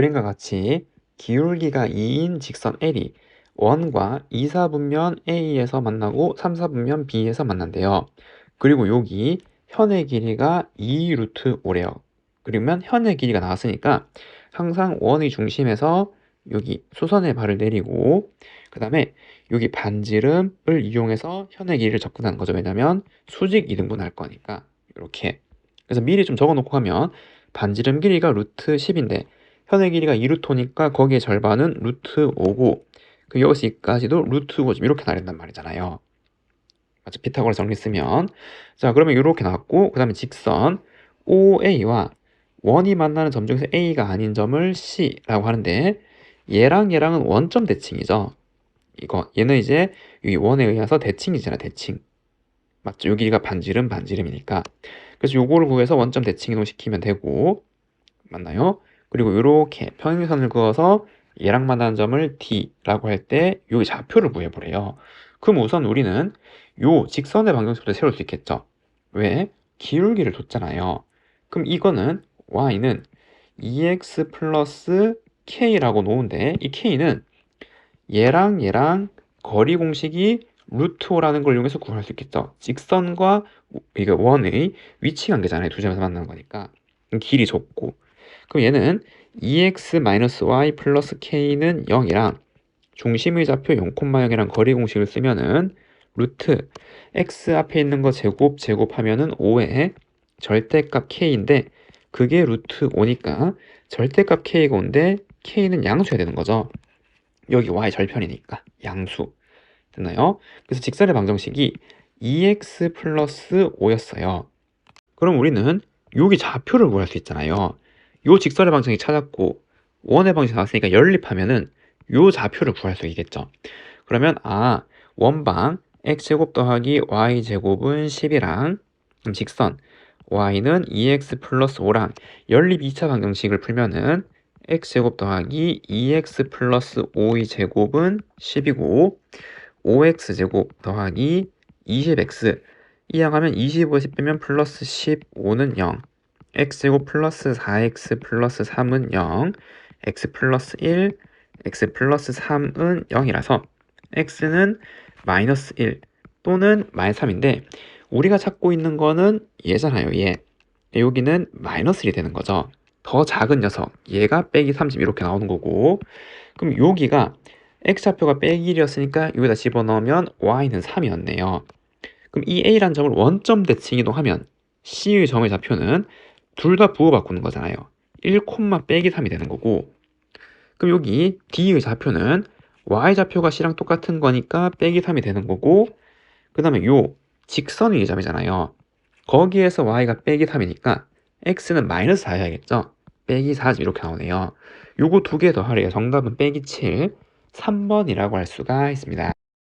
그림과 같이 기울기가 2인 직선 L이 1과 2, 4분면 A에서 만나고 3, 4분면 B에서 만난대요. 그리고 여기 현의 길이가 2 루트 5래요. 그러면 현의 길이가 나왔으니까 항상 원의 중심에서 여기 수선의 발을 내리고 그 다음에 여기 반지름을 이용해서 현의 길이를 접근하는 거죠. 왜냐면 수직 2등분 할 거니까 이렇게 그래서 미리 좀 적어 놓고 하면 반지름 길이가 루트 10인데 현의 길이가 2루트니까 거기에 절반은 루트 5고 그 여기까지도 루트 5 이렇게 나린단 말이잖아요. 맞죠? 피타고라 정리 쓰면 자 그러면 이렇게 나왔고 그 다음에 직선 OA와 원이 만나는 점 중에서 A가 아닌 점을 C라고 하는데 얘랑 얘랑은 원점 대칭이죠. 이거 얘는 이제 이 원에 의해서 대칭이잖아 대칭. 맞죠? 여기가 반지름 반지름이니까. 그래서 요거를 구해서 원점 대칭 이동시키면 되고 맞나요? 그리고 이렇게 평행선을 그어서 얘랑 만나는 점을 D라고 할 때 여기 좌표를 구해보래요. 그럼 우선 우리는 요 직선의 방정식부터 세울 수 있겠죠. 왜? 기울기를 줬잖아요. 그럼 이거는 y는 2x 플러스 k라고 놓은데 이 k는 얘랑 얘랑 거리 공식이 루트 5라는 걸 이용해서 구할 수 있겠죠. 직선과 이게 원의 위치 관계잖아요. 두 점에서 만나는 거니까. 길이 좁고. 그럼 얘는 2x-y 플러스 k는 0이랑 중심의 좌표 0,0이랑 거리 공식을 쓰면은 루트 x 앞에 있는 거 제곱 제곱하면은 5의 절대값 k인데 그게 루트 5니까 절대값 k가 5인데 k는 양수해야 되는 거죠. 여기 y 절편이니까 양수. 됐나요? 그래서 직선의 방정식이 2x 플러스 5였어요. 그럼 우리는 여기 좌표를 구할 수 있잖아요. 요 직선의 방정식 찾았고 원의 방정식 나왔으니까 연립하면은 요 좌표를 구할 수 있겠죠. 그러면 아 원방 x제곱 더하기 y제곱은 10이랑 직선 y는 2x 플러스 5랑 연립 2차 방정식을 풀면은 x제곱 더하기 2x 플러스 5의 제곱은 10이고 5x제곱 더하기 20x 이항하면 25에서 10 빼면 플러스 15는 0 x제곱 플러스 4x 플러스 3은 0 x 플러스 1 x 플러스 3은 0이라서 x는 마이너스 1 또는 마이너스 3인데 우리가 찾고 있는 거는 얘잖아요 얘. 여기는 마이너스 1이 되는 거죠. 더 작은 녀석 얘가 빼기 30 이렇게 나오는 거고. 그럼 여기가 x좌표가 빼기 1이었으니까 여기다 집어넣으면 y는 3이었네요. 그럼 이 a라는 점을 원점 대칭 이동하면 c의 점의 좌표는 둘 다 부호 바꾸는 거잖아요. 1, 빼기 3이 되는 거고. 그럼 여기 d의 좌표는 y좌표가 c랑 똑같은 거니까 빼기 3이 되는 거고. 그 다음에 요 직선의 점이잖아요. 거기에서 y가 빼기 3이니까 x는 마이너스 4여야겠죠? 빼기 4 이렇게 나오네요. 요거 두 개 더하래요. 정답은 빼기 7 3번이라고 할 수가 있습니다